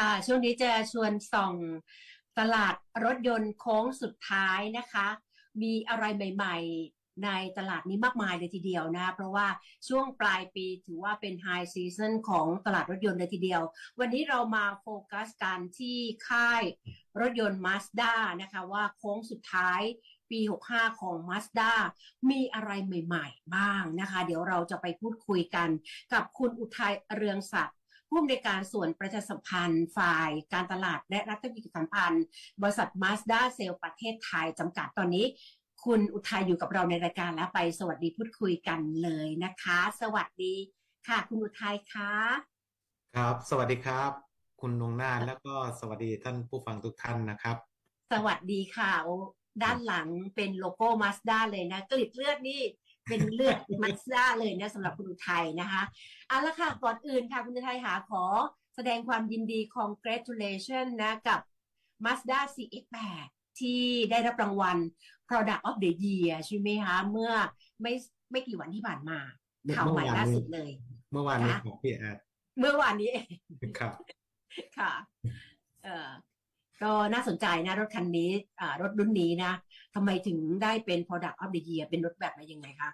ค่ะช่วงนี้จะชวนส่องตลาดรถยนต์โค้งสุดท้ายนะคะ มีอะไรใหม่ ๆ ในตลาดนี้มากมายเลยทีเดียวนะเพราะว่าช่วงปลายปีถือว่าเป็นไฮซีซันของตลาดรถยนต์เลยทีเดียว วันนี้เรามาโฟกัสกันที่ค่ายรถยนต์ Mazda นะคะว่าโค้งสุดท้ายปี 65 ของ Mazda มีอะไรใหม่ ๆ บ้างนะคะ เดี๋ยวเราจะไปพูดคุยกันกับคุณอุทัยเรืองศักดิ์ ผู้อำนวยการส่วนประชาสัมพันธ์ฝ่ายการตลาดและรัฐวิสาสัมพันธ์บริษัทมาสด้าเซลประเทศไทยจำกัดตอนนี้ คุณอุทัยอยู่กับเราในรายการแล้วไปสวัสดีพูดคุยกันเลยนะคะ สวัสดีค่ะ คุณอุทัยคะครับ สวัสดีครับ คุณนงนาถแล้วก็สวัสดีท่านผู้ฟังทุกท่านนะครับ สวัสดีค่ะโอ้ด้านหลังเป็นโลโก้มาสด้าเลยนะกลิดเลือดนี่ เป็นเลือดมาสด้าเลยนะสำหรับคุณอุทัยนะคะเอาละค่ะก่อนอื่นค่ะคุณอุทัยหาขอแสดงความยินดี congratulation นะกับ Mazda CX-8 ที่ได้รับรางวัล Product of the Year ใช่ไหมคะ เมื่อไม่ไม่กี่วันที่ผ่านมาเมื่อข่าวใหม่เมื่อวานล่านี้สุดเลย เมื่อวานนี้ค่ะครับพี่แอดเมื่อวานนี้เองครับค่ะ เอ่อก็น่าสนใจนะ รถคันนี้อ่ารถรุ่นนี้นะ ทำไมถึงได้เป็น Product of the Year เป็นรถแบบไหนยังไงคะ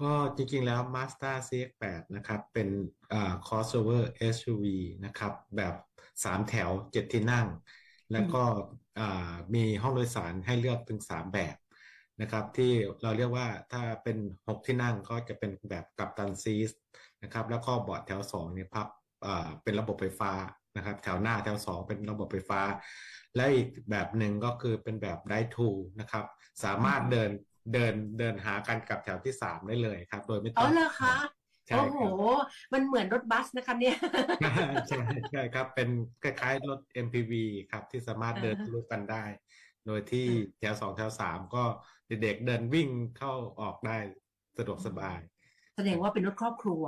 ก็จริงๆแล้ว Mazda CX-8 นะครับ เป็น crossover SUV นะครับ แบบสามแถวเจ็ดที่นั่ง แล้วก็มีห้องโดยสารให้เลือกถึงสามแบบนะครับ ที่เราเรียกว่าถ้าเป็นหกที่นั่งก็จะเป็นแบบกัปตันซีสนะครับ แล้วก็เบาะแถวสองเนี่ยพับเป็นระบบไฟฟ้า นะครับแถวหน้าแถวสองเป็นระบบไฟฟ้า และอีกแบบหนึ่งก็คือเป็นแบบไดทูนะครับ สามารถเดินเดินเดินหากันกับแถวที่สามได้เลยครับ โดยไม่ต้อ๋อองเหรอคะใช่โอ้คโหรับมันเหมือนรถบัสนะคะเนี่ย ใช่ใช่ครับ เป็นคล้ายๆรถ MPV ครับ ที่สามารถเดินอ่าฮะทะลุกันได้ โดยที่อ่าแถวสองแถวสามก็เด็กๆเดินวิ่งเข้าออกได้สะดวกสบาย แสดงว่าเป็นรถครอบครัว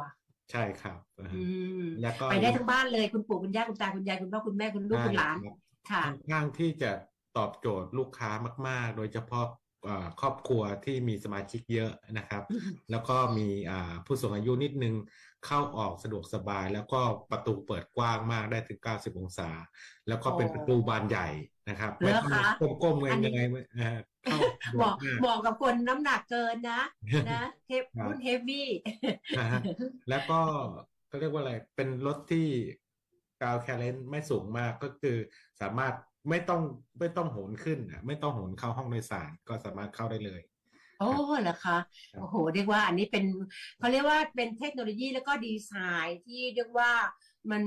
ใช่ครับอ่าฮะอืมแล้วก็ไปได้ทั้งบ้านเลยคุณปู่คุณย่าคุณตาคุณยายคุณพ่อคุณแม่คุณลูกใช่คุณหลานครับค่ะค่อนข้างที่จะตอบโจทย์ลูกค้ามาก ๆ โดยเฉพาะอ่าครอบครัวที่มีสมาชิกเยอะนะครับ แล้วก็มีอ่าผู้สูงอายุนิดนึงเข้าออกสะดวกสบาย แล้วก็ประตูเปิดกว้างมากได้ถึง 90 องศา แล้วก็เป็นโอ้ประตูบานใหญ่ นะครับเหรอไม่ต้องคะ ก้มๆเงอันนี้ยๆไม่อ่าเข้าสะดเหวกมาะมากเหมาะกับคนน้ำหนักเกินนะ นะเทปครับ รุ่นเฮฟวี่ นะฮะแล้วก็ก็เรียกว่าอะไร เป็นรถที่กราวแคลนไม่สูงมากก็คือสามารถไม่ต้องไม่ต้องโหนขึ้นอะไม่ต้องโหนเข้าห้องโดยสารก็สามารถเข้าได้เลย โอ้เหรอคะครับ โอ้โหเรียกว่าอันนี้เป็นเขาเรียกว่าเป็นเทคโนโลยีแล้วก็ดีไซน์ที่เรียกว่า มัน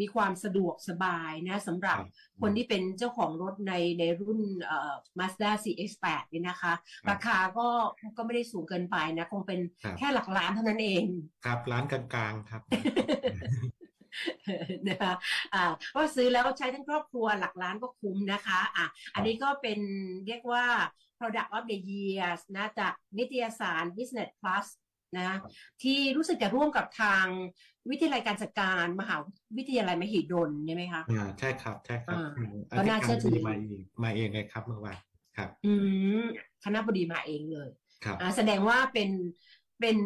มีความสะดวกสบายนะสำหรับครับคนที่เป็นเจ้าของรถในในรุ่นเอ่อ Mazda CX-8 นี่นะคะครับราคาก็ก็ไม่ได้สูงเกินไปนะ คงเป็นครับ แค่หลักล้านเท่านั้นเอง ครับร้านกลางๆครับ นะคะอ่าก็ซื้อแล้วใช้ทั้งครอบครัวหลักล้านก็คุ้มนะคะอะอันนี้ก็เป็นเรียกว่า product of the year นะจากนิตยสาร Business Plus นะที่รู้สึกจะร่วมกับทางวิทยาลัยการจัดการมหาวิทยาลัยมหิดลใช่ไหมคะอ่าใช่ครับใช่ครับอ่าอืมก็น่าเชื่อถือธิการบดีมาเองมาเองเลยครับเมื่อวานครับ อืมคณะบดีมาเองเลยครับอ่าแสดงว่าเป็นเป็น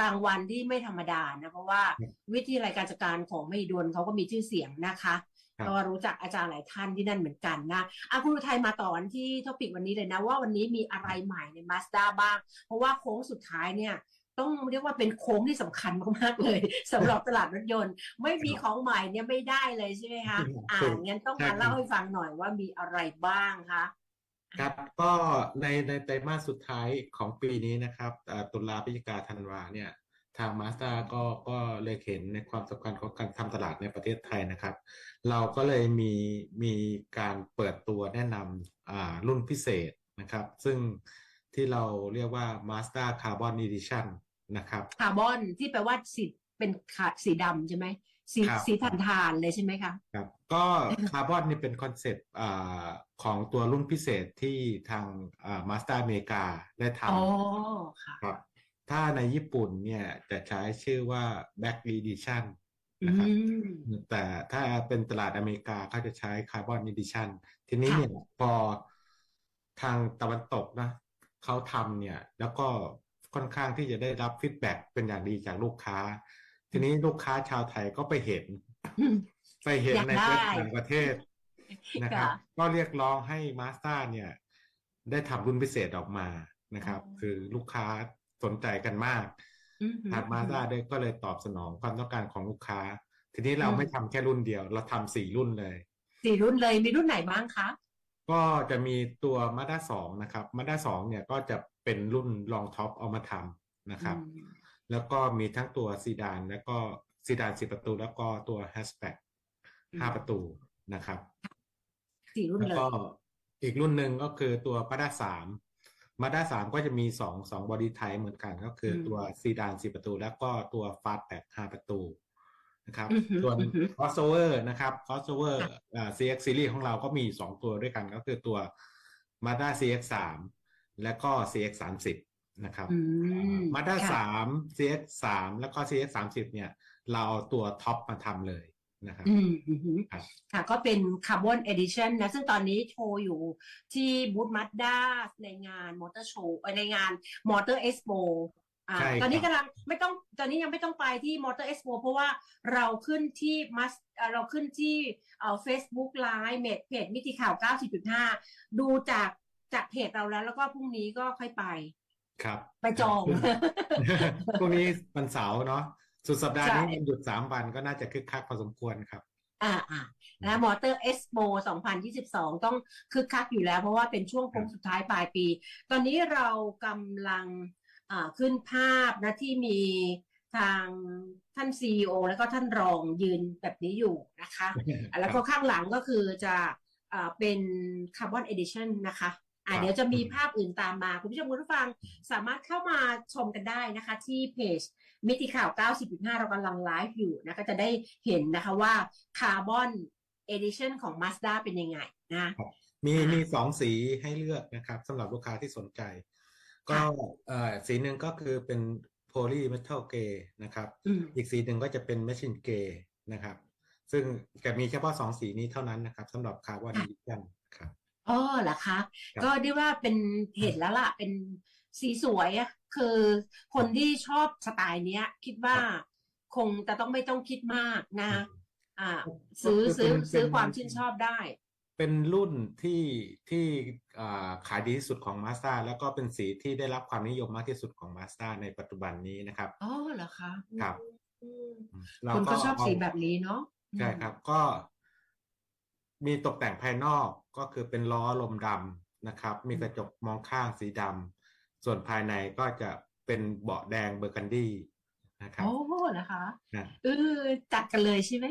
รางวัลที่ไม่ธรรมดานะเพราะว่าครับวิทยาลัยการจัดการของมหิดลเขาก็มีชื่อเสียงนะคะครับก็รู้จักอาจารย์หลายท่านที่นั่นเหมือนกันนะอาคุณอุทัยมาต่อกันที่ท็อปิกวันนี้เลยนะว่าวันนี้มีอะไรใหม่ในมาสด้าบ้าง เพราะว่าโค้งสุดท้ายเนี่ย ต้องเรียกว่าเป็นโค้งที่สำคัญมากๆเลยสำหรับตลาดรถยนต์ ไม่มีของใหม่เนี่ยไม่ได้เลยใช่ไหมคะอ่าถูกงั้นต้องใช่มาครับเล่าให้ฟังหน่อยว่ามีอะไรบ้างคะครับก็ในในไตรมาสสุดท้ายของปีนี้นะครับอ่าตุลาพฤศจิกาธันวาเนี่ยทางมาส d a ก็ก็เลยเห็นในความสำคัญของการทำตลาดในประเทศไทยนะครับ เราก็เลยมีมีการเปิดตัวแนะนำอ่ารุ่นพิเศษนะครับ ซึ่งที่เราเรียกว่า Mazda Carbon Edition นะครับ คาร์บอนที่แปลว่าสีเป็นขาสีดำใช่ไหมสีครับ สีถ่านทานๆเลยใช่ไหมคะ ครับก็คาร์บอนนี่เป็นคอนเซปต์อ่าของตัวรุ่นพิเศษที่ทางอ่ามาส d a อเมริกาได้ทอ๋อค่ะำครับถ้าในญี่ปุ่นเนี่ยจะใช้ชื่อว่า Black Edition อืนะครับ ม แต่ถ้าเป็นตลาดอเมริกาเขาจะใช้ Carbon Edition ทีนี้เนี่ยพอทางตะวันตกนะเขาทำเนี่ย แล้วก็ ค่อนข้างที่จะได้รับฟีดแบ็กเป็นอย่างดีจากลูกค้า ทีนี้ลูกค้าชาวไทยก็ไปเห็นอืมไปเห็นอยากในได้เว็บต่างประเทศนะครับค่ะก็เรียกร้องให้มาส t าเนี่ย ได้ทำรุ่นพิเศษออกมานะครับอ๋อคือลูกค้าสนใจกันมากอือหือทางมาส t าได้ก็เลยตอบสนองความต้องการของลูกค้า ทีนี้เราอืมไม่ทำแค่รุ่นเดียว เราทำสี่รุ่นเลยสี่รุ่นเลยมีรุ่นไหนบ้างคะ ก็จะมีตัวมาด้าสองนะครับมาด้าสองเนี่ยก็จะเป็นรุ่นรองท็อปเอามาทำนะครับอืมแล้วก็มีทั้งตัวซีดานแล้วก็ซีดานสิบประตู แล้วก็ตัวแฮชแบ็กห้าประตูนะครับสี่รุ่นแล้วเลยก็อีกรุ่นหนึ่งก็คือตัวมาด้าสามมาด้าสามก็จะมีสองสองบอดี้ไทป์เหมือนกัน ก็คืออมตัวซีดานสิบประตู แล้วก็ตัวฟาสแบ็กห้าประตู นะครับอือหือส่วนอือหือ crossover นะครับ crossover ค่ะอ่า CX series ของเราก็มีสองตัวด้วยกันก็คือตัว Mazda CX สามและก็ CX สามสิบนะครับอืมมาด้าค่ะสาม CX สามแล้วก็ CX สามสิบเนี่ย เราเอาตัวท็อปมาทำเลยนะครับอืมอือหือครับค่ะ ก็เป็นคาร์บอนเอดิชันนะ ซึ่งตอนนี้โชว์อยู่ที่บูธมาสด้าในงานมอเตอร์โชว์ในงานมอเตอร์เอ็กซ์โปอ่า ใช่ครับ ตอนนี้กำลังไม่ต้องตอนนี้ยังไม่ต้องไปที่มอเตอร์เอ็กซ์โปเพราะว่าเราขึ้นที่มัสเราขึ้นที่เอ่อ Facebook Live เพจเพจมิติข่าว 90.5 ดูจากจากเพจเราแล้ว แล้วก็พรุ่งนี้ก็ค่อยไป ครับ ไปจอง พรุ่งนี้วันเสาร์เนาะสุดสัปดาห์นี้ใช่มันหยุดสามวันก็น่าจะคึกคักพอสมควรครับ อ่าอ่านะมอเตอร์เอ็กซ์โป2022 ต้องคึกคักอยู่แล้ว เพราะว่าเป็นช่วงโค้งสุดท้ายปลายปี ตอนนี้เรากำลังอ่า ขึ้นภาพนะที่มีทางท่านซีอแล้วก็ท่านรองยืนแบบนี้อยู่นะคะ แล้วก็ข้างหลังก็คือจะอ่าเป็นคาร์บอนเอดิชันนะคะอ่าครับเดี๋ยวจะมีภาพอื่นตามมา คุณผู้ชมคุณผู้ฟังสามารถเข้ามาชมกันได้นะคะ ที่เพจมิติข่าว 90.5 เรากำลังไลฟ์อยู่นะก็จะได้เห็นนะคะว่าคาร์บอนเอดิชันของ Mazda เป็นยังไงนะ มีอ่ามีมีสองสีให้เลือกนะครับสำหรับลูกค้าที่สนใจ ก็ค่ะเอ่อสีหนึ่งก็คือเป็นโพลีเมทัลเกนะครับ อืม อีกสีหนึ่งก็จะเป็นแมชชีนเกนะครับ ซึ่งจะมีเฉพาะสองสีนี้เท่านั้นนะครับสำหรับคาร์บอนค่ะ ดิชันครับ อ๋อเหรอคะ ครับ ก็ได้ว่าเป็นเห็นแล้วล่ะ เป็นสีสวยอะคือคนที่ชอบสไตล์เนี้ย คิดว่าคงจะต้องไม่ต้องคิดมากนะ อ่า ซื้อก็คือซื้อเป็นซื้อเป็นความชื่นชอบได้ เป็นรุ่นที่ที่อ่าขายดีที่สุดของ Mazda แล้วก็เป็นสีที่ได้รับความนิยมมากที่สุดของ Mazda ในปัจจุบันนี้นะครับ อ๋อเหรอคะครับอืมเราคนก็ชอบเาสีแบบนี้เนาะใช่ครับ ก็ มีตกแต่งภายนอกก็คือเป็นล้อลมดำนะครับ มีกระจกมองข้างสีดำส่วนภายในก็จะเป็นเบาะแดงเบอร์กันดี้นะครับโอ้เหรอคะนะเออจัดกันเลยใช่ไหม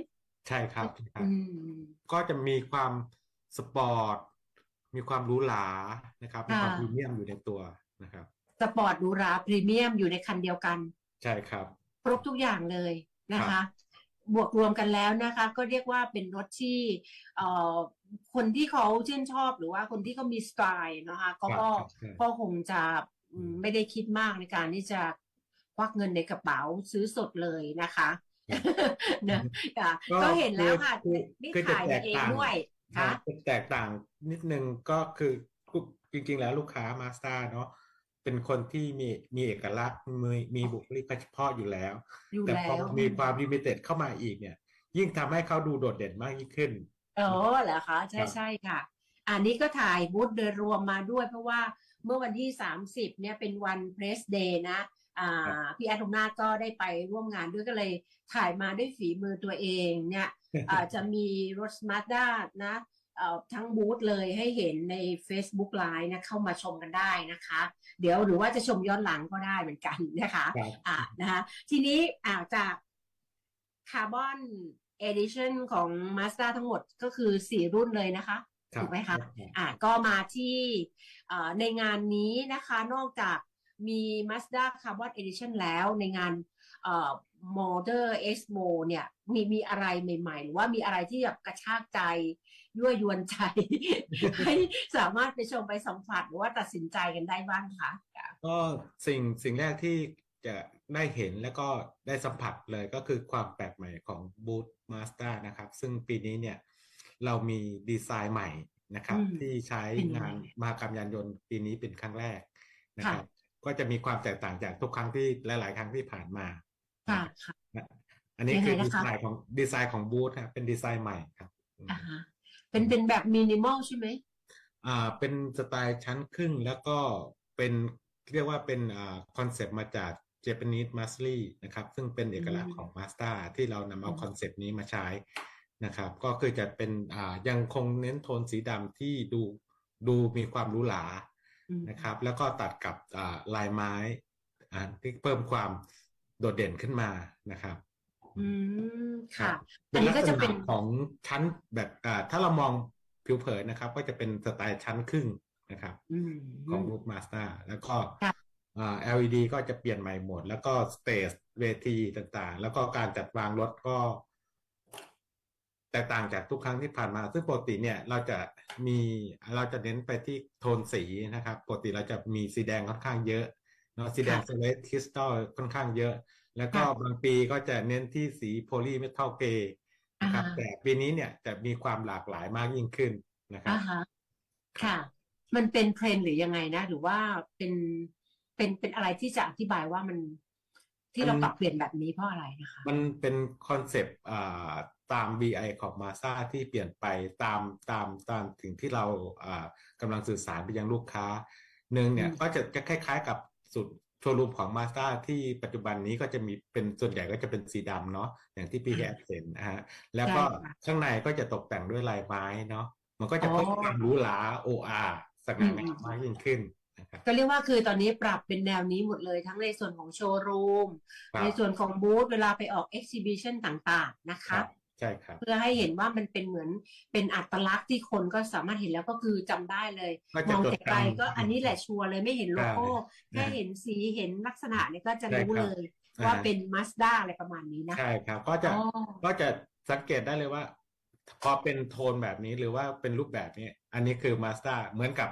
ใช่ครับครับอืมก็จะมีความ สปอร์ต มีความหรูหรานะครับมีความค่ะพรีเมียมอยู่ในตัวนะครับสปอร์ตหรูหราพรีเมียมอยู่ในคันเดียวกัน ใช่ครับ ครบทุกอย่างเลยนะครัคะบบวกรวมกันแล้วนะคะ ก็เรียกว่าเป็นรถที่เอ่อคนที่เขาชื่นชอบหรือว่าคนที่เขามีสไตล์นะคะก็ก็ครับใช่ก็คงจะอืมไม่ได้คิดมากในการที่จะควักเงินในกระเป๋าซื้อสดเลยนะคะนะค่ะก็เห็นแล้วค่ะคือนี่คือจะถ่ายแตกันกเองต่างด้วย ค่ะจะแตกต่างนิดนึงก็คือจริง ๆ แล้วลูกค้ามาส t าเนาะเป็นคนที่มีมีเอกลักษณ์มีมีบุคลิกเฉพาะอยู่แล้วอยู่แต่แล้พอวมีความลิมิเต็ดเข้ามาอีกเนี่ย ยิ่งทำให้เขาดูโดดเด่นมากยิ่งขึ้นอ๋อเหรอคะ ใช่ครับใช่ค่ะ อันนี้ก็ถ่ายบูธโดยรวมมาด้วยเพราะว่าเมื่อวันที่ 30 เนี่ยเป็นวันเพรสเดย์นะอ่าพี่แอดทงนาถก็ได้ไปร่วมงานด้วยก็เลยถ่ายมาด้วยฝีมือตัวเองเนี่ย อ่าจะมีรถมาด้านะเอ่อทั้งบูธเลยให้เห็นใน Facebook Live นะเข้ามาชมกันได้นะคะ เดี๋ยวหรือว่าจะชมย้อนหลังก็ได้เหมือนกันนะคะครับอ่านะคะทีนี้อ่าจากคาร์บอนเอดิชันของ Mazda ทั้งหมดก็คือ 4 รุ่นเลยนะคะรับถูกไหมคะรับอ่าก็มาที่เอ่อในงานนี้นะคะนอกจากมี Mazda Carbon Edition แล้วในงาน เอ่อ Motor Expo เนี่ยมีมีอะไรใหม่ๆ หรือว่ามีอะไรที่แบบกระชากใจ ยั่วยวนใจ ให้สามารถไปชมไปสัมผัสหรือว่าตัดสินใจกันได้บ้างคะก็สิ่งสิ่งแรกที่จะได้เห็นแล้วก็ได้สัมผัสเลยก็คือความแปลกใหม่ของบูธมาส t านะครับ ซึ่งปีนี้เนี่ยเรามีดีไซน์ใหม่นะครับอืมที่ใช้เป็นยังไงงานมหกรรมยานยนต์ปีนี้เป็นครั้งแรกนะครับ ก็จะมีความแตกต่างจากทุกครั้งที่หลาย ๆ ครั้งที่ผ่านมา ค่ะค่ะนะอันนี้ยังคืไงอดีนะคะไซน์ของดีไซน์ของบูธครับเป็นดีไซน์ใหม่ครับอืมอ่าฮะเป็นเป็นแบบมินิมอลใช่ไหมอ่าเป็นสไตล์ชั้นครึ่งแล้วก็เป็นเรียกว่าเป็นอ่าคอนเซปต์มาจาก Japanese Mastery นะครับ ซึ่งเป็นเอกลักษณ์ของ Mazda ที่เรานำเอาอืมคอนเซปต์นี้มาใช้นะครับ ก็คือจะเป็นอ่ายังคงเน้นโทนสีดำที่ดูดูมีความหรูหราอืมนะครับ แล้วก็ตัดกับอ่าลายไม้อ่าที่เพิ่มความ โดดเด่นขึ้นมานะครับ อืมครัค่ะบอัเป็นนนี้ลักก็ษจะณะเป็นของชั้นแบบอ่าถ้าเรามองผิวเผินนะครับ ก็จะเป็นสไตล์ชั้นครึ่งนะครับอืมของรูปมาสเตอร์แล้วก็ค่ะอ่า LED ก็จะเปลี่ยนใหม่หมด แล้วก็สเตจเวทีต่างๆ แล้วก็การจัดวางรถก็ แตกต่างจากทุกครั้งที่ผ่านมา ซึ่งปกติเนี่ยเราจะมีเราจะเน้นไปที่โทนสีนะครับ ปกติเราจะมีสีแดงค่อนข้างเยอะ เนาะสีแดงค่ะสเลตคริสตัลค่อนข้างเยอะ แล้วก็ค่ะบางปีก็จะเน้นที่สีโพลีเมทัลเกรนะครับอ่าแต่ปีนี้เนี่ยจะมีความหลากหลายมากยิ่งขึ้นนะครับอ่าฮะค่ะ มันเป็นเทรนด์หรือยังไงนะ หรือว่าเป็นเป็นเป็นอะไรที่จะอธิบายว่ามันที่เรามันปรับเปลี่ยนแบบนี้เพราะอะไรนะคะ มันเป็นคอนเซปต์อ่าตาม BI ของมาซาที่เปลี่ยนไปตามตามตามสิ่งที่เราอ่ากำลังสื่อสารไปยังลูกค้าหนึ่งเนี่ยอืมก็จะจะคล้าย ๆ กับ สุดโชว์รูมของมาซาที่ปัจจุบันนี้ก็จะมีเป็นส่วนใหญ่ก็จะเป็นสีดำเนาะอย่างที่พี่แกเห็นนะฮะแล้วก็ใช่ค่ะข้างในก็จะตกแต่งด้วยลายไม้เนาะมันก็จะอ๋อเพิ่มความหรูหรา OR สง่างามมากยิ่งขึ้นนะครับก็เรียกว่าคือตอนนี้ปรับเป็นแนวนี้หมดเลยทั้งในส่วนของโชว์รูมครับในส่วนของบูธเวลาไปออกเอ็กซิบิชันต่างๆ นะครัคะบ ใช่ครับ เพื่อให้เห็นว่ามันเป็นเหมือนเป็นอัตลักษณ์ที่คนก็สามารถเห็นแล้วก็คือจำได้เลยก็มจะองจดแต่ไกลจำ ก็อันนี้แหละชัวร์เลยไม่เห็นโลโก้ใช่แค่เห็นสีเห็นลักษณะเนี่ยก็จะใช่รู้ครับเลยอ่าว่าเป็นมาสด้าอะไรประมาณนี้นะใช่ครับ ก็จะอ๋อก็จะสังเกตได้เลยว่า พอเป็นโทนแบบนี้หรือว่าเป็นรูปแบบนี้ อันนี้คือมาส d a เหมือนกับ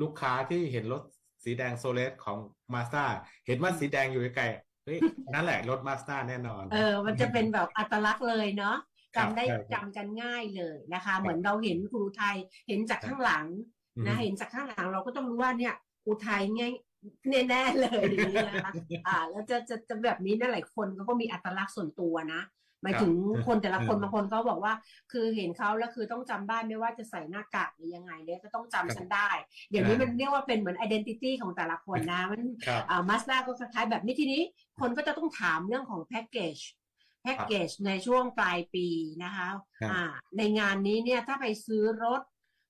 ลูกค้าที่เห็นรถสีแดงโซเลสของมาส d a เห็นว่าสีแดงอยู่ไกลๆเฮ้ยนั่นแหละรถมาส d a แน่นอน เออมันจะเป็นแบบอัตลักษณ์เลยเนาะครับ จำได้ใช่ครับจำกันง่ายเลยนะคะ เหมือนเราเห็นครูไทยเห็นจากข้างหลังอืมนะเห็นจากข้างหลังเราก็ต้องรู้ว่าเนี่ยอุทัยง่ายแน่ๆเลยอย่างนี้นะคะอ่า แล้วจะจะจะแบบนี้นะหลายคนเขาก็มีอัตลักษณ์ส่วนตัวนะหมายถึงคนแต่ละคนอืมบางคนก็บอกว่า คือเห็นเขาแล้วคือต้องจำได้ไม่ว่าจะใส่หน้ากากหรือยังไงเนี่ยก็ต้องจำฉันได้เดี๋ยวนี้อ่ามัมันเรียกว่าเป็นเหมือน identity ของแต่ละคนนะมันครับอ่ามาสด้าก็คล้ายๆแบบนี้ทีนี้ คนก็จะต้องถามเรื่องของแพ็กเกจ แพ็กเกจในช่วงปลายปีนะคะครับอ่าในงานนี้เนี่ยถ้าไปซื้อรถ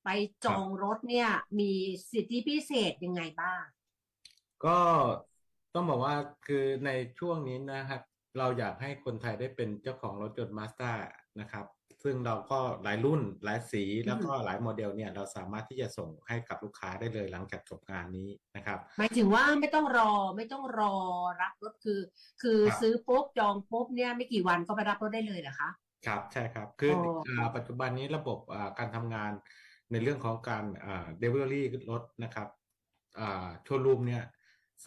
ไปจองรถเนี่ยมีสิทธิพิเศษยังไงบ้าง ก็ต้องบอกว่าคือในช่วงนี้นะครับ เราอยากให้คนไทยได้เป็นเจ้าของรถยนต์มาส d a นะครับ ซึ่งเราก็หลายรุ่นหลายสีแล้วก็หลายโมเดลเนี่ยเราสามารถที่จะส่งให้กับลูกค้าได้เลยหลังจากจบงานนี้นะครับ หมายถึงว่าไม่ต้องรอไม่ต้องรอรับรถคือ คือครับซื้อปุ๊บจองปุ๊บเนี่ยไม่กี่วันก็ไปรับรถได้เลยเหรอคะครับใช่ครับคืออ๋ออ่าปัจจุบันนี้ระบบอ่าการทำงานในเรื่องของการอ่า delivery รถนะครับอ่าโชว์รูมเนี่ย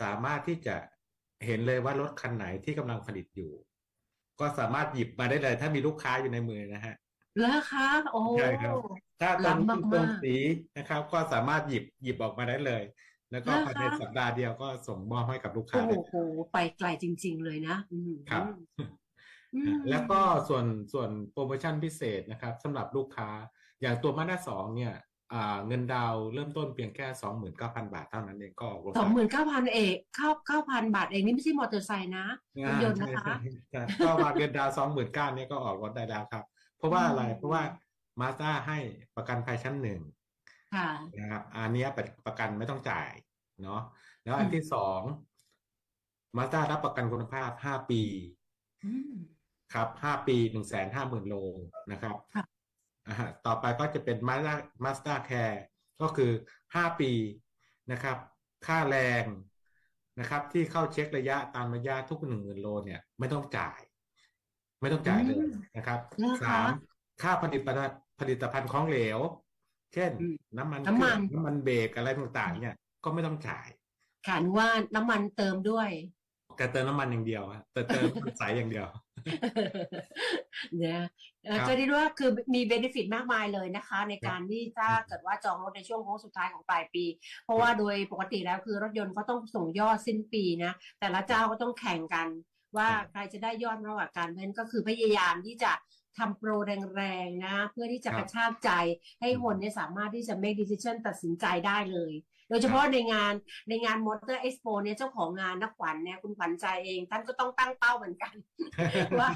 สามารถที่จะเห็นเลยว่ารถคันไหนที่กำลังผลิตอยู่ ก็สามารถหยิบมาได้เลย ถ้ามีลูกค้าอยู่ในมือนะฮะ แล้วคะโอ้ใช่ครับ ถ้าตรงล้ำมากๆตรงสีนะครับ ก็สามารถหยิบหยิบออกมาได้เลย แล้วก็เหรอภายในคะสัปดาห์เดียวก็ส่งมอบให้กับลูกค้าโอ้ได้โหไปไกลจริง ๆ เลยนะอืมครับอืมแล้วก็ส่วนส่วนโปรโมชั่นพิเศษนะครับสำหรับลูกค้า อย่างตัวมาด้าสองเนี่ยอ่าเงินดาวน์เริ่มต้นเพียงแค่สองหมื่นเก้าพันบาทเท่านั้นเองก็รถสองหมื่นเก้าพันเอกเข้าเก้าพันบาทเองนี่ไม่ใช่มอเตอร์ไซค์นะรถอ่ายนต์ใช่นะคะใช่ใช่ก็วางเงินดาวสองหมื่นเก้าเนี่ยก็ออกรถได้แล้วครับ เพราะว่าอะไรอืมเพราะว่ามาสด้าให้ประกันภัยชั้นหนึ่งค่ะนะครับอันเนี้ยประประกันไม่ต้องจ่ายเนาะแล้วอันอืมที่สองมาสด้ารับประกันคุณภาพห้าปีอืมครับห้าปีหนึ่งแสนห้าหมื่นโลนะครับค่ะอ่าฮะต่อไปก็จะเป็นมาสด้ามาสด้าแคร์ก็คือห้าปีนะครับ ค่าแรงนะครับ ที่เข้าเช็คระยะตามระยะทุกหนึ่งหมื่นโลเนี่ย ไม่ต้องจ่าย ไม่ต้องจ่ายเลยนะครับเหรอคะสามค่าผลิตภัณฑ์ผลิตภัณฑ์ของเหลว เช่นอืมน้ำมันน้ำมันเครื่องน้ำมันเบรกอะไรต่างๆ เนี่ย ก็ไม่ต้องจ่ายค่ะนึกว่าน้ำมันเติมด้วยแต่เติมน้ำมันอย่างเดียวอะแต่เติมน้ำมันใสอย่างเดียวเนี่ยเอ่อครับจะได้รู้ว่าคือมีเบนฟิตมากมายเลยนะคะ ในการที่ถ้าเกิดว่าจองรถในช่วงโค้งสุดท้ายของปลายปี เพราะว่าโดยปกติแล้วคือรถยนต์เขาต้องส่งยอดสิ้นปีนะ แต่ละเจ้าก็ต้องแข่งกัน ว่าครับใครจะได้ยอดระหว่างการเพราะฉะนั้นก็คือพยายามที่จะทำโปรแรงๆนะ เพื่อที่จะครับกระชากใจให้คนเนี่ยสามารถที่จะ make decision ตัดสินใจได้เลย โดยเฉพาะในงานในงาน Motor Expo เนี่ยเจ้าของงานนักขวัญเนี่ยคุณขวัญใจเอง ท่านก็ต้องตั้งเป้าเหมือนกัน ว่า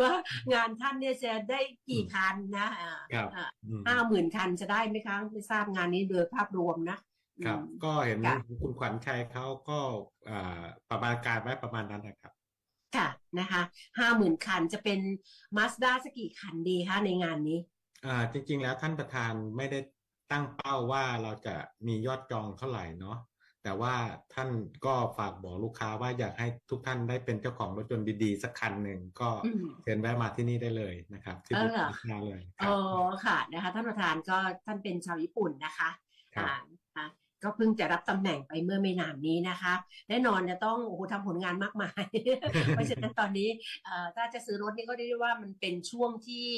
ว่างานท่านเนี่ยจะได้กี่คันนะอ่าครับอ่าอืมห้าหมื่นคันจะได้ไหมคะไม่ทราบงานนี้โดยภาพรวมนะครับอืมก็เห็นค่ะคุณขวัญชัยเขาก็อ่าประมาณการไว้ประมาณนั้นนะครับค่ะ นะคะห้าหมื่นคันจะเป็นมาสด้าสักกี่คันดีคะในงานนี้อ่าจริง ๆ แล้วท่านประธานไม่ได้ตั้งเป้าว่าเราจะมียอดจองเท่าไหร่เนาะแต่ว่าท่านก็ฝากบอกลูกค้าว่าอยากให้ทุกท่านได้เป็นเจ้าของรถยนต์ดีๆ สักคันหนึ่งก็อืมเชิญแวะมาที่นี่ได้เลยนะครับ ที่เอบูอธเหรอลูกค้าเลยคอ๋รัอบค่ะนะคะท่านประธานก็ท่านเป็นชาวญี่ปุ่นนะคะครับอ่าอ่า ก็เพิ่งจะรับตำแหน่งไปเมื่อไม่นานนี้นะคะ แน่นอนจะต้องโอ้โหทำผลงานมากมาย เพราะฉะนั้นตอนนี้เอ่อถ้าจะซื้อรถนี่ก็เรียกได้ว่ามันเป็นช่วงที่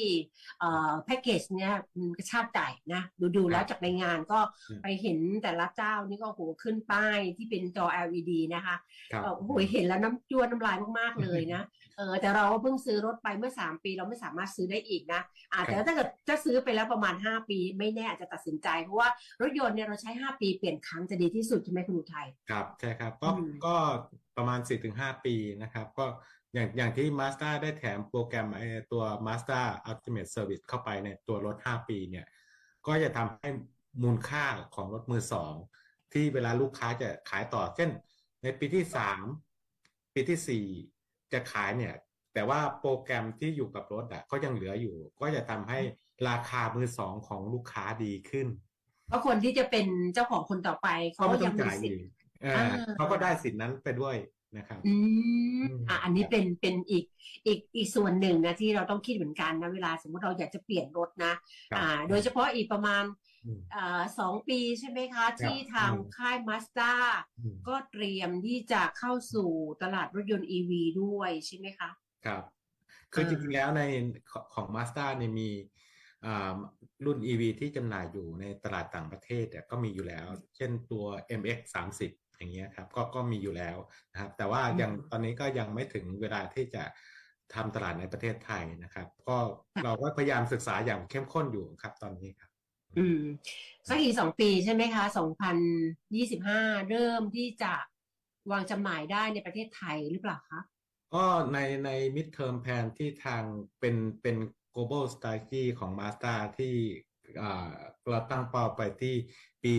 เอ่อแพ็กเกจเนี่ยมันกระชากใจนะดูดูๆแล้วจากในงานก็อืมไปเห็นแต่ละเจ้านี่ก็โอ้โหขึ้นป้ายที่เป็นจอ LED นะคะครับเอ่อโอ้โหเห็นแล้วน้ำจ้วนน้ำลายมากๆเลยนะเออแต่เราเพิ่งซื้อรถไปเมื่อสามปีเราไม่สามารถซื้อได้อีกนะอาจจะครับถ้าเกิดจะซื้อไปแล้วประมาณห้าปี ไม่แน่อาจจะตัดสินใจเพราะว่ารถยนต์เนี่ยเราใช้ห้าปีเปลี่ยนครั้งจะดีที่สุดใช่ไหมคุณอุทัยครับใช่ครับก็อืมก็ประมาณ 4-5 ปีนะครับ ก็อย่างอย่างที่ Mazda ได้แถมโปรแกรมไอ้ตัว Mazda Ultimate Service เข้าไปในตัวรถ 5 ปีเนี่ย ก็จะทำให้มูลค่าของรถมือสองที่เวลาลูกค้าจะขายต่อ เช่น ในปีที่ 3 ปีที่ 4 จะขายเนี่ย แต่ว่าโปรแกรมที่อยู่กับรถอะก็ยังเหลืออยู่ ก็จะทำให้ราคามือสองของลูกค้าดีขึ้น เพราะคนที่จะเป็นเจ้าของคนต่อไปก็เขาไม่ต้ยัองงมีจ่ายสิทเอธิ์งอ่าอ่าเขาก็ได้สิทธินั้นไปด้วยนะครับอืมอืมอะอันนี้เป็นเป็นอีกอีกอีกส่วนหนึ่งนะที่เราต้องคิดเหมือนกันนะเวลาสมมติเราอยากจะเปลี่ยนรถนะครับอ่า โดยเฉพาะอีกประมาณอืมอ่าสองปีใช่ไหมคะ ที่ทางอืมค่ายมาสด้าอืมก็เตรียมที่จะเข้าสู่ตลาดรถยนต์ EV ด้วยใช่ไหมคะ ครับ คือเออจริงๆแล้วในของของ Mazda เนี่ยมีอ่า รุ่น EV ที่จำหน่ายอยู่ในตลาดต่างประเทศเนี่ยก็มีอยู่แล้ว เช่นตัว MX 30อย่างเงี้ยครับก็ก็มีอยู่แล้วนะครับ แต่ว่ายังตอนนี้ก็ยังไม่ถึงเวลาที่จะทำตลาดในประเทศไทยนะครับ ก็เราก็พยายามศึกษาอย่างเข้มข้นอยู่ครับตอนนี้ครับ อืมสักอีกสองปีใช่ไหมคะสองพันยี่สิบห้าเริ่มที่จะวางจำหน่ายได้ในประเทศไทยหรือเปล่าคะก็ในใน mid term plan ที่ทางเป็นเป็น global strategy ของ Mazda ที่อ่าเราตั้งเป้าไปที่ปี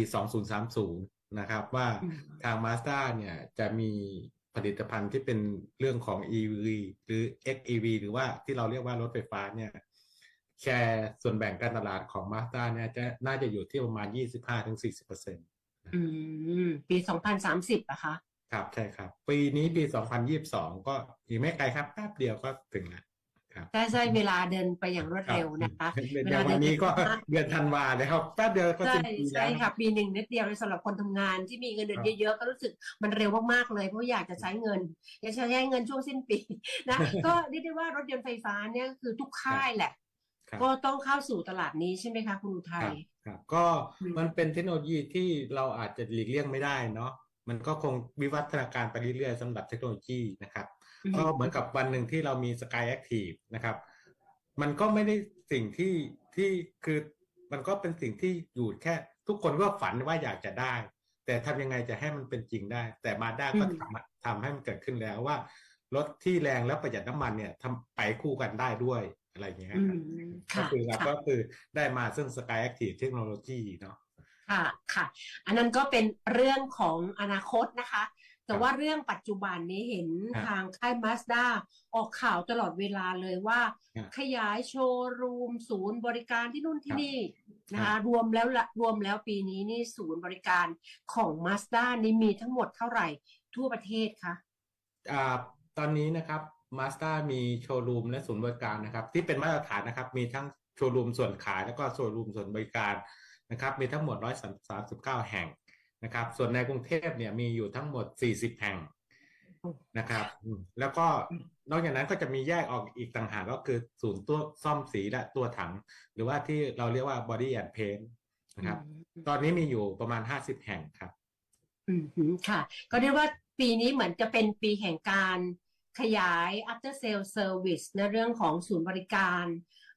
2030 นะครับ ว่าอืมทาง Mazda เนี่ยจะมีผลิตภัณฑ์ที่เป็นเรื่องของ EV หรือ XEV หรือว่าที่เราเรียกว่ารถไฟฟ้าเนี่ยแชร์ส่วนแบ่งการตลาดของ Mazda เนี่ยจะน่าจะอยู่ที่ประมาณ 25-40%อืม ปีสองพันสามสิบอะคะ ครับ ใช่ครับ ปีนี้ปี 2022 ก็อีกไม่ไกลครับแป๊บเดียวก็ถึงแล้วครับ ใช่ใช่เวลาเดินไปอย่างรวดเร็วนะคะเดือนเวลาเดินวันนี้ก็ไปเดือนธันวาแล้วครับแป๊บเดียวก็ใช่สิ้นปีใช่แล้วค่ะปีหนึ่งนิดเดียวเลยสำหรับคนทำงานที่มีเงินเดือนเยอะๆก็รู้สึกมันเร็วมากๆเลยเพราะอยากจะใช้เงินอยากจะใช้เงินช่วงสิ้นปีนะก็เรียกได้ว่ารถยนต์ไฟฟ้าเนี่ยก็คือทุกค่ายแหละครับก็ต้องเข้าสู่ตลาดนี้ใช่ไหมคะคุณอุทัครัยบครับก็อืมมันเป็นเทคโนโลยีที่เราอาจจะหลีกเลี่ยงไม่ได้เนาะมันก็คงวิวัฒนาการไปเรื่อยๆสำหรับเทคโนโลยีนะครับ ก็เหมือนกับวันหนึ่งที่เรามี Sky Active นะครับ มันก็ไม่ได้สิ่งที่ที่คือมันก็เป็นสิ่งที่อยู่แค่ ทุกคนก็ฝันว่าอยากจะได้ แต่ทำยังไงจะให้มันเป็นจริงได้ แต่มาด้าก็อืมทำทำให้มันเกิดขึ้นแล้วว่ารถที่แรงและประหยัดน้ำมันเนี่ยทำไปคู่กันได้ด้วยอะไรอย่างเงี้ยอืครับมก็ค่ะคือเราค่ะก็คือได้มาซึ่ง Sky Active Technology เนาะค่ะค่ะ อันนั้นก็เป็นเรื่องของอนาคตนะคะ แต่ครับว่าเรื่องปัจจุบันนี้เห็นครับทางค่ายมาสด้าออกข่าวตลอดเวลาเลยว่าครับขยายโชว์รูม ศูนย์บริการที่นู่นที่ครับนี่นะครัคะบรวมแล้วละรวมแล้วปีนี้นี่ศูนย์บริการของมาสด้านี่มีทั้งหมดเท่าไหร่ทั่วประเทศคะอ่าตอนนี้นะครับ Mazda มีโชว์รูมและศูนย์บริการนะครับ ที่เป็นมาตรฐานนะครับ มีทั้งโชว์รูมส่วนขายแล้วก็โชว์รูมส่วนบริการนะครับ มีทั้งหมด 139 แห่ง นะครับ ส่วนในกรุงเทพเนี่ยมีอยู่ทั้งหมด 40 แห่งนะครับอืมแล้วก็นอกจากนั้นก็จะมีแยกออกอีกต่างหากก็คือศูนย์ตัวซ่อมสีและตัวถัง หรือว่าที่เราเรียกว่า body and paint นะครับ ตอนนี้มีอยู่ประมาณ 50 แห่งครับ อืมอืมค่ะ ก็เรียกว่าปีนี้เหมือนจะเป็นปีแห่งการขยาย after sale service นะเรื่องของศูนย์บริการ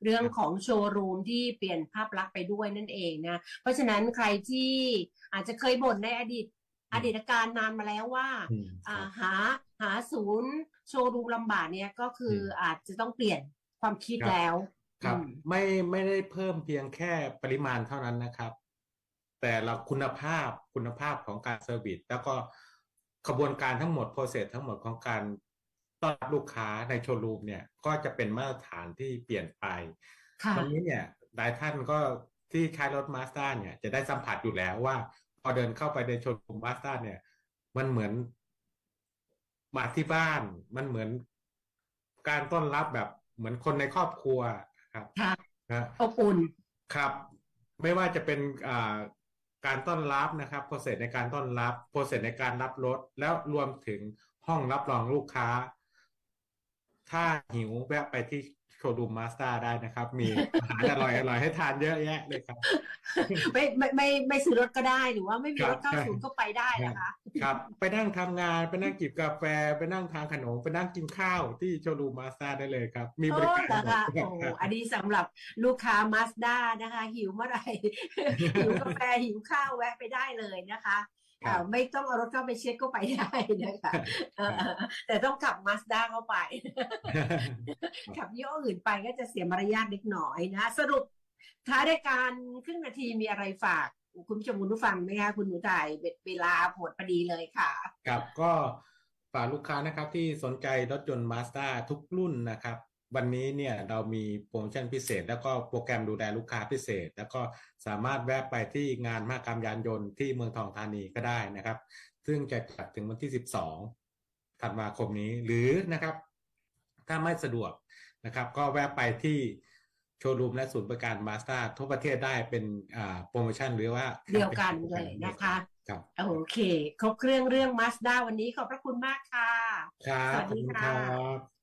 เรื่องของโชว์รูมที่เปลี่ยนภาพลักษณ์ไปด้วยนั่นเองนะ เพราะฉะนั้นใครที่อาจจะเคยบ่นในอดีตอดีตการนานมาแล้วว่าอืมคอ่ารับหาหาศูนย์โชว์รูมลำบากเนี่ยก็คืออมอาจจะต้องเปลี่ยนความคิดครับแล้ว ครับอืมไม่ไม่ได้เพิ่มเพียงแค่ปริมาณเท่านั้นนะครับ แต่เราคุณภาพคุณภาพของการเซอร์วิสแล้วก็กระบวนการทั้งหมดโปรเซสทั้งหมดของการ ต้อนรับลูกค้าในโชว์รูมเนี่ยก็จะเป็นมาตรฐานที่เปลี่ยนไปค่ะวันนี้เนี่ยหลายท่านก็ที่ใช้รถมาสด้าเนี่ยจะได้สัมผัสอยู่แล้วว่า พอเดินเข้าไปในโชว์รูมมาสด้าเนี่ย มันเหมือนมาที่บ้าน มันเหมือนการต้อนรับแบบเหมือนคนในครอบครัวครับค่ะนะอบอุ่นครับ ไม่ว่าจะเป็นอ่าการต้อนรับนะครับโปรเซสในการต้อนรับโปรเซสในการรับรถแล้วรวมถึงห้องรับรองลูกค้า ถ้าหิวแวะไปที่โชว์รูมมาส d าได้นะครับ มีอาหารอร่อยอร่อยให้ทานเยอะแยะเลยครับ ไม่ไม่ไม่ไม่ซื้อรถก็ได้หรือว่าไม่มีครับรถเข้าใช่ศูนย์ก็ไปได้นะคะ ครับ ไปนั่งทำงานไปนั่งจิบกาแฟ ไปนั่งทานขนมไปนั่งกินข้าวที่โชว์รูมมาส d าได้เลยครับ มีบโอ้ริการเหรอคะหมดโอ้อันนี้สำหรับลูกค้ามาสด้านะคะ หิวเมื่อไหร่หิวกาแฟหิวข้าวแวะไปได้เลยนะคะครับอ่า ไม่ต้องเอารถเข้าไปเช็คก็ไปได้นะคะเออแต่ต้องขับมาสด้าเข้าไป ขับยี่ห้ออื่นไปก็จะเสียมารยาทเล็กน้อยนะ สรุปท้ายรายการครึ่งนาทีมีอะไรฝากคุณผู้ชมคุณผู้ฟังไหมคะคุณหนูถ่ายเวลาหมดพอดีเลยค่ะครับก็ฝากลูกค้านะครับที่สนใจรถยนต์มาสด้าทุกรุ่นนะครับ วันนี้เนี่ยเรามีโปรโมชั่นพิเศษ แล้วก็โปรแกรมดูแลลูกค้าพิเศษ แล้วก็สามารถแวะไปที่งานมหกรรมยานยนต์ที่เมืองทองธานีก็ได้นะครับ ซึ่งจะจัดถึงวันที่ 12ธันวาคมนี้หรือนะครับ ถ้าไม่สะดวกนะครับ ก็แวะไปที่โชว์รูมและศูนย์บริการมาสด้าทั่วประเทศได้เป็นอ่าโปรโมชั่นหรือว่าเดียวกันเลยนะคะครับโอเค ครบเครื่องเรื่องมาสด้าวันนี้ขอบพระคุณมากค่ะ ครับสวัสดีขอบณค่ะรับ